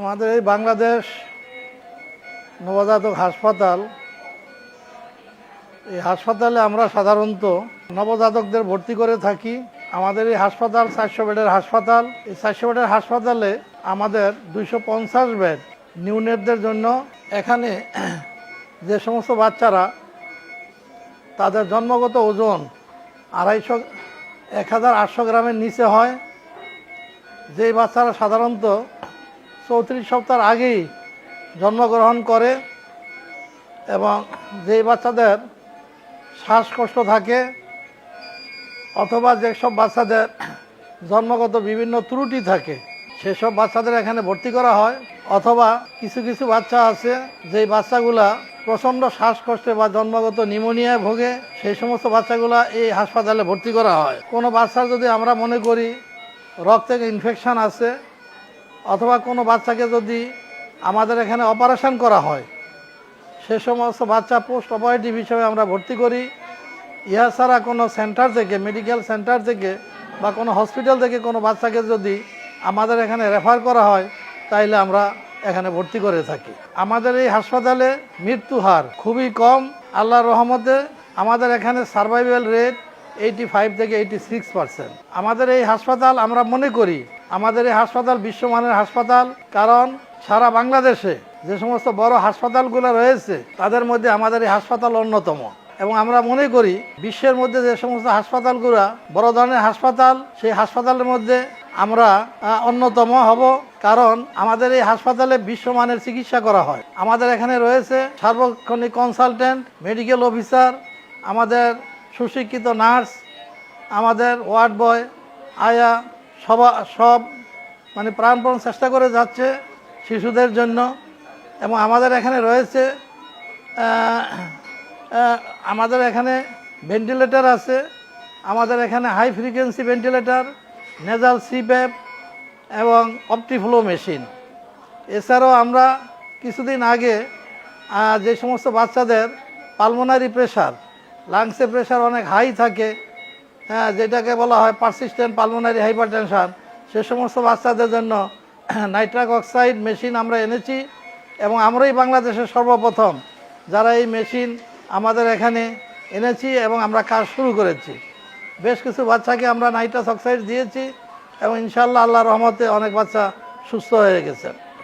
আমাদের এই বাংলাদেশ নবজাতক হাসপাতাল, এই হাসপাতালে আমরা সাধারণত নবজাতকদের ভর্তি করে থাকি। আমাদের এই হাসপাতাল চারশো বেডের হাসপাতাল। এই চারশো বেডের হাসপাতালে আমাদের দুইশো পঞ্চাশ বেড নিউনেটদের জন্য। এখানে যে সমস্ত বাচ্চারা, তাদের জন্মগত ওজন আড়াইশো, এক হাজার আটশো গ্রামের নিচে হয়। যেই বাচ্চারা সাধারণত চৌত্রিশ সপ্তাহ আগেই জন্মগ্রহণ করে এবং যেই বাচ্চাদের শ্বাসকষ্ট থাকে অথবা যেসব বাচ্চাদের জন্মগত বিভিন্ন ত্রুটি থাকে, সেসব বাচ্চাদের এখানে ভর্তি করা হয়। অথবা কিছু কিছু বাচ্চা আছে, যেই বাচ্চাগুলা প্রচণ্ড শ্বাসকষ্টে বা জন্মগত নিউমোনিয়ায় ভোগে, সেই সমস্ত বাচ্চাগুলা এই হাসপাতালে ভর্তি করা হয়। কোনো বাচ্চার যদি আমরা মনে করি রক্তে ইনফেকশান আছে অথবা কোনো বাচ্চাকে যদি আমাদের এখানে অপারেশন করা হয়, সে সমস্ত বাচ্চা পোস্ট অপারেটিভ হিসেবে আমরা ভর্তি করি। ইহা ছাড়া কোনো সেন্টার থেকে, মেডিকেল সেন্টার থেকে বা কোনো হসপিটাল থেকে কোনো বাচ্চাকে যদি আমাদের এখানে রেফার করা হয়, তাইলে আমরা এখানে ভর্তি করে থাকি। আমাদের এই হাসপাতালে মৃত্যু হার খুবই কম। আল্লাহর রহমতে আমাদের এখানে সার্ভাইভাল রেট এইটি ফাইভ থেকে এইটি সিক্স পার্সেন্ট আমাদের এই হাসপাতাল আমরা মনে করি, আমাদের এই হাসপাতাল বিশ্বমানের হাসপাতাল, কারণ সারা বাংলাদেশে যে সমস্ত বড় হাসপাতালগুলো রয়েছে, তাদের মধ্যে আমাদের এই হাসপাতাল অন্যতম। এবং আমরা মনে করি, বিশ্বের মধ্যে যে সমস্ত হাসপাতালগুলো, বড় ধরনের হাসপাতাল, সেই হাসপাতালের মধ্যে আমরা অন্যতম হব, কারণ আমাদের এই হাসপাতালে বিশ্বমানের চিকিৎসা করা হয়। আমাদের এখানে রয়েছে সার্বক্ষণিক কনসালটেন্ট মেডিকেল অফিসার আমাদের সুশিক্ষিত নার্স, আমাদের ওয়ার্ড বয়, আয়া, সবা, সব মানে প্রাণপণ চেষ্টা করে যাচ্ছে শিশুদের জন্য এবং আমাদের এখানে রয়েছে আমাদের এখানে ভেন্টিলেটর আছে, আমাদের এখানে high frequency ventilator nasal CPAP এবং অপটিফ্লো মেশিন এছাড়াও আমরা কিছুদিন আগে যে সমস্ত বাচ্চাদের পালমোনারি প্রেশার লাংসে প্রেশার অনেক হাই থাকে। হ্যাঁ যেটাকে বলা হয় পারসিস্টেন্ট পালমোনারি হাইপারটেনশন সে সমস্ত বাচ্চাদের জন্য নাইট্রাক অক্সাইড মেশিন আমরা এনেছি এবং আমরাই বাংলাদেশের সর্বপ্রথম যারা এই মেশিন আমাদের এখানে এনেছি এবং আমরা কাজ শুরু করেছি। বেশ কিছু বাচ্চাকে আমরা নাইট্রাস অক্সাইড দিয়েছি এবং ইনশাল্লাহ আল্লাহ রহমতে অনেক বাচ্চা সুস্থ হয়ে গেছে।